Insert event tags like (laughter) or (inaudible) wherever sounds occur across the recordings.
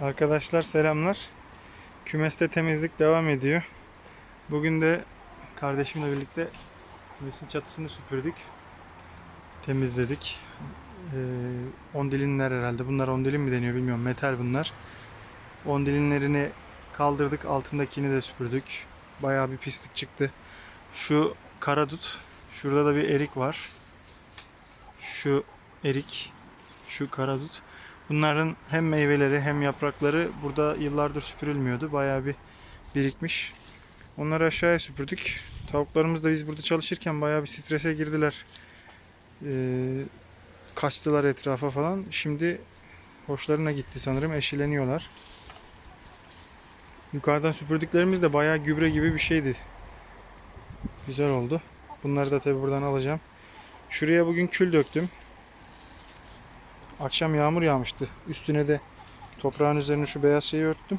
Arkadaşlar selamlar. Kümeste temizlik devam ediyor. Bugün de kardeşimle birlikte kümesin çatısını süpürdük. Temizledik. Ee, ondilinler herhalde. Bunlar ondilin mi deniyor bilmiyorum. Metal bunlar. Ondilinlerini kaldırdık. Altındakini de süpürdük. Bayağı bir pislik çıktı. Şu karadut. Şurada da bir erik var. Şu erik. Şu karadut. Bunların hem meyveleri hem yaprakları burada yıllardır süpürülmüyordu. Bayağı bir birikmiş. Onları aşağıya süpürdük. Tavuklarımız da biz burada çalışırken bayağı bir strese girdiler. Ee, kaçtılar etrafa falan. Şimdi hoşlarına gitti sanırım. Eşileniyorlar. Yukarıdan süpürdüklerimiz de bayağı gübre gibi bir şeydi. Güzel oldu. Bunları da tabi buradan alacağım. Şuraya bugün kül döktüm. Akşam yağmur yağmıştı. Üstüne de toprağın üzerine şu beyaz şeyi örttüm.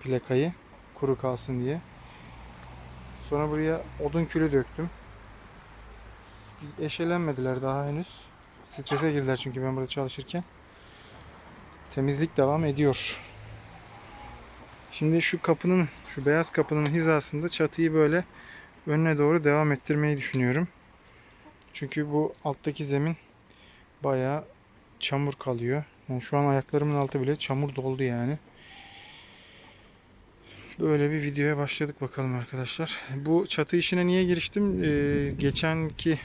Plakayı kuru kalsın diye. Sonra buraya odun külü döktüm. Eşelenmediler daha henüz. Strese girdiler çünkü ben burada çalışırken. Temizlik devam ediyor. Şimdi şu kapının, şu beyaz kapının hizasında çatıyı böyle önüne doğru devam ettirmeyi düşünüyorum. Çünkü bu alttaki zemin bayağı çamur kalıyor. Yani şu an ayaklarımın altı bile çamur doldu yani. Böyle bir videoya başladık bakalım arkadaşlar. Bu çatı işine niye giriştim? Ee, geçenki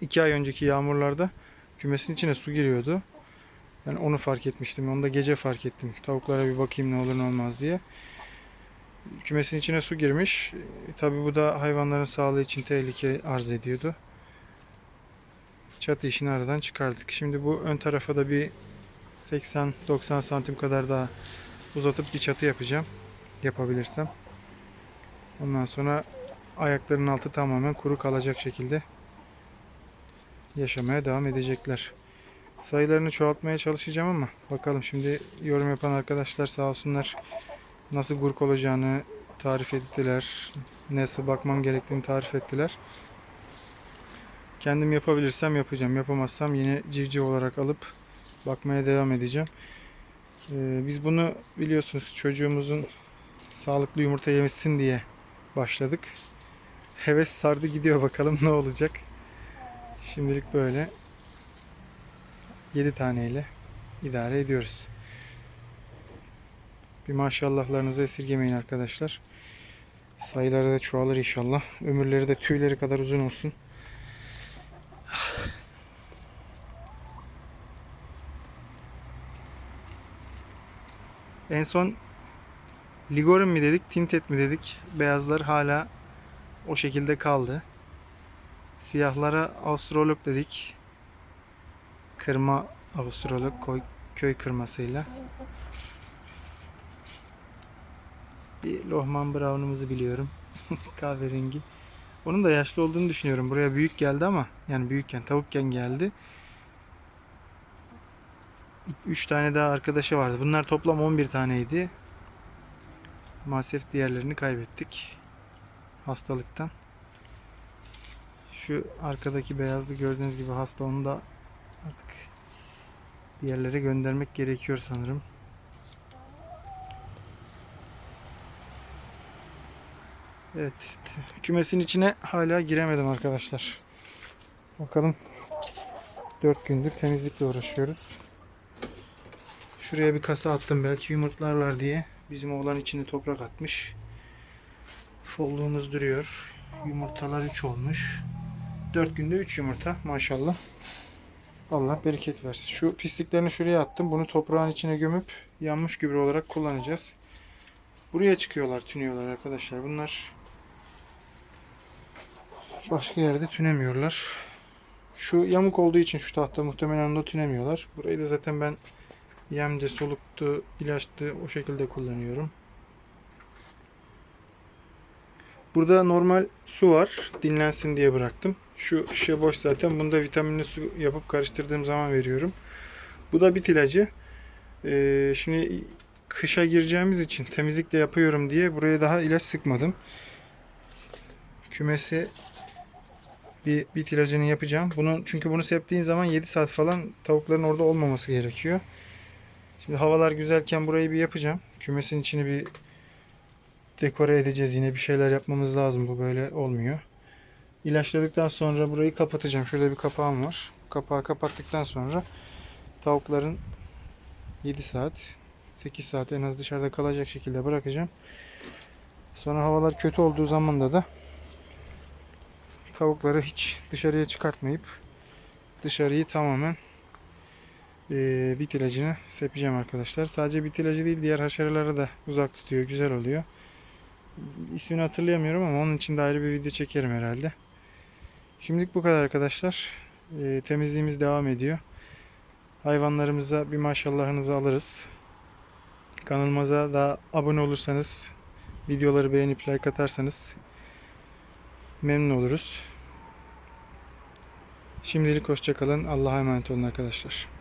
iki ay önceki yağmurlarda kümesin içine su giriyordu. Ben onu fark etmiştim. Onu da gece fark ettim. Tavuklara bir bakayım ne olur ne olmaz diye. Kümesin içine su girmiş. Tabi bu da hayvanların sağlığı için tehlike arz ediyordu çatı işini aradan çıkardık. Şimdi bu ön tarafa da bir 80-90 santim kadar daha uzatıp bir çatı yapacağım. Yapabilirsem. Ondan sonra ayaklarının altı tamamen kuru kalacak şekilde yaşamaya devam edecekler. Sayılarını çoğaltmaya çalışacağım ama bakalım şimdi yorum yapan arkadaşlar sağ olsunlar nasıl gurk olacağını tarif ettiler. Nasıl bakmam gerektiğini tarif ettiler. Kendim yapabilirsem yapacağım. Yapamazsam yine civciv olarak alıp bakmaya devam edeceğim. Ee, biz bunu biliyorsunuz çocuğumuzun sağlıklı yumurta yemesin diye başladık. Heves sardı gidiyor bakalım (laughs) ne olacak. Şimdilik böyle 7 taneyle idare ediyoruz. Bir maşallahlarınızı esirgemeyin arkadaşlar. Sayıları da çoğalır inşallah. Ömürleri de tüyleri kadar uzun olsun. En son Ligorin mi dedik, Tintet mi dedik. Beyazlar hala o şekilde kaldı. Siyahlara Avustralop dedik. Kırma Avustralop koy, köy kırmasıyla. Bir Lohman Brown'umuzu biliyorum. (laughs) Kahverengi. Onun da yaşlı olduğunu düşünüyorum. Buraya büyük geldi ama yani büyükken tavukken geldi. 3 tane daha arkadaşı vardı. Bunlar toplam 11 taneydi. Maalesef diğerlerini kaybettik. Hastalıktan. Şu arkadaki beyazlı gördüğünüz gibi hasta onu da artık bir yerlere göndermek gerekiyor sanırım. Evet. Kümesin içine hala giremedim arkadaşlar. Bakalım 4 gündür temizlikle uğraşıyoruz. Şuraya bir kasa attım belki yumurtlarlar diye. Bizim oğlan içine toprak atmış. Folluğumuz duruyor. Yumurtalar 3 olmuş. 4 günde 3 yumurta maşallah. Allah bereket versin. Şu pisliklerini şuraya attım. Bunu toprağın içine gömüp yanmış gübre olarak kullanacağız. Buraya çıkıyorlar, tünüyorlar arkadaşlar. Bunlar başka yerde tünemiyorlar. Şu yamuk olduğu için şu tahta muhtemelen onda tünemiyorlar. Burayı da zaten ben Yemdi, soluktu, ilaçtı o şekilde kullanıyorum. Burada normal su var. Dinlensin diye bıraktım. Şu şişe boş zaten. Bunda vitaminli su yapıp karıştırdığım zaman veriyorum. Bu da bit ilacı. Ee, şimdi kışa gireceğimiz için temizlik de yapıyorum diye buraya daha ilaç sıkmadım. Kümesi bir bit ilacını yapacağım. Bunu çünkü bunu septiğin zaman 7 saat falan tavukların orada olmaması gerekiyor. Şimdi havalar güzelken burayı bir yapacağım. Kümesin içini bir dekore edeceğiz. Yine bir şeyler yapmamız lazım. Bu böyle olmuyor. İlaçladıktan sonra burayı kapatacağım. Şurada bir kapağım var. Kapağı kapattıktan sonra tavukların 7 saat 8 saat en az dışarıda kalacak şekilde bırakacağım. Sonra havalar kötü olduğu zamanda da tavukları hiç dışarıya çıkartmayıp dışarıyı tamamen eee bit ilacını sepeceğim arkadaşlar. Sadece bit ilacı değil diğer haşereleri de uzak tutuyor. Güzel oluyor. İsmini hatırlayamıyorum ama onun için de ayrı bir video çekerim herhalde. Şimdilik bu kadar arkadaşlar. Eee, temizliğimiz devam ediyor. Hayvanlarımıza bir maşallahınızı alırız. Kanalımıza da abone olursanız, videoları beğenip like atarsanız memnun oluruz. Şimdilik hoşçakalın. Allah'a emanet olun arkadaşlar.